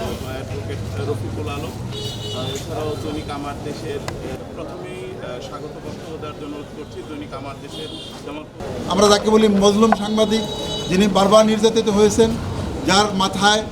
Advocate Rafiqul Alam. এছাড়াও দৈনিক আমার দেশের প্রথমেই স্বাগত বক্তব্য দেওয়ার জন্য করছি, দৈনিক আমার দেশের আমরা যাকে বলি মজলুম সাংবাদিক, যিনি বারবার নির্যাতিত হয়েছেন, যার মাথায়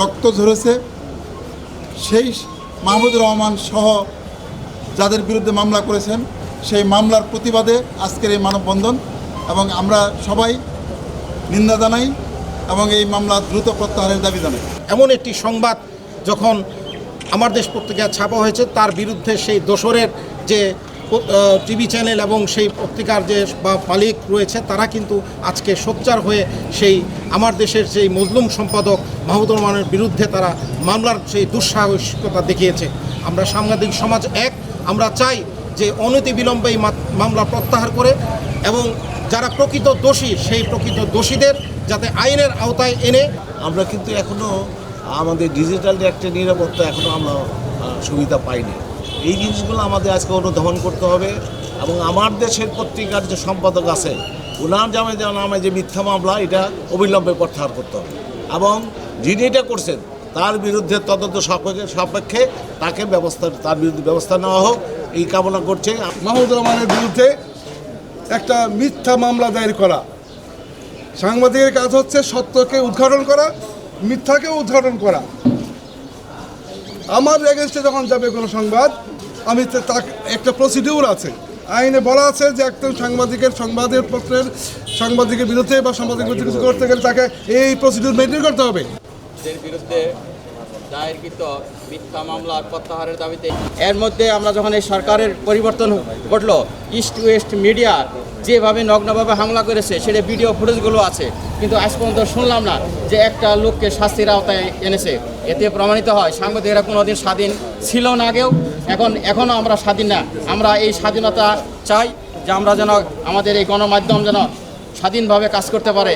রক্ত ঝরেছে, সেই মাহমুদুর রহমান সহ যাদের বিরুদ্ধে মামলা করেছেন, সেই মামলার প্রতিবাদে আজকের এই মানববন্ধন। এবং আমরা সবাই নিন্দা জানাই এবং এই মামলা দ্রুত প্রত্যাহারের দাবি জানাই এমন একটি সংবাদ যখন আমার দেশ পত্রিকায় ছাপা হয়েছে, তার বিরুদ্ধে সেই দোসরের যে টিভি চ্যানেল এবং সেই পত্রিকার যে, বা মালিক রয়েছে, তারা কিন্তু আজকে সোচ্চার হয়ে সেই আমার দেশের সেই মজলুম সম্পাদক মাহমুদুর রহমানের বিরুদ্ধে তারা মামলার সেই দুঃসাহসিকতা দেখিয়েছে। আমরা সাংবাদিক সমাজ এক, আমরা চাই যে অনতি বিলম্বে এই মামলা প্রত্যাহার করে এবং যারা প্রকৃত দোষী সেই প্রকৃত দোষীদের যাতে আইনের আওতায় এনে আমরা কিন্তু এখনও আমাদের ডিজিটাল একটা নিরাপত্তা এখনও আমরা সুবিধা পাইনি। এই জিনিসগুলো আমাদের আজকে অনুধাবন করতে হবে এবং আমার দেশের পত্রিকার যে সম্পাদক আছে ওনার জামে যে নামে যে মিথ্যা মামলা এটা অবিলম্বে প্রত্যাহার করতে হবে। এবং যিনি এটা করছেন তার বিরুদ্ধে তদন্ত সাপেক্ষে সাপেক্ষে তাকে ব্যবস্থা তার বিরুদ্ধে ব্যবস্থা নেওয়া হোক এই কামনা করছে। মাহমুদুর রহমানের বিরুদ্ধে একটা মিথ্যা মামলা দায়ের করা। সাংবাদিকের কাজ হচ্ছে সত্যকে উদ্ঘাটন করা, মিথ্যাকে উদ্ঘাটন করা। আমার এগেনস্টে যখন যাবে কোনো সংবাদ, আমি তা- তা একটা প্রসিডিউর আছে। আইনে বলা আছে যে একজন সাংবাদিকের সংবাদের পত্রের সাংবাদিকের বিরুদ্ধে বা সাংবাদিকের বিরুদ্ধে কিছু করতে গেলে তাকে এই প্রসিডিউর মেনটেন করতে হবে। বিরুদ্ধে দায়েরকৃত মিথ্যা মামলা প্রত্যাহারের দাবিতে। এর মধ্যে আমরা যখন এই সরকারের পরিবর্তন ঘটলো ইস্ট ওয়েস্ট মিডিয়া যেভাবে নগ্নভাবে হামলা করেছে, সেটা ভিডিও ফুটেজগুলো আছে। কিন্তু আজ পর্যন্ত শুনলাম না যে একটা লোককে শাস্তির আওতায় এনেছে। এতে প্রমাণিত হয়, সাংবাদিকরা কোনোদিন স্বাধীন ছিল না আগেও। এখন এখনও আমরা স্বাধীন না। আমরা এই স্বাধীনতা চাই যে আমরা যেন আমাদের এই গণমাধ্যম যেন স্বাধীনভাবে কাজ করতে পারে।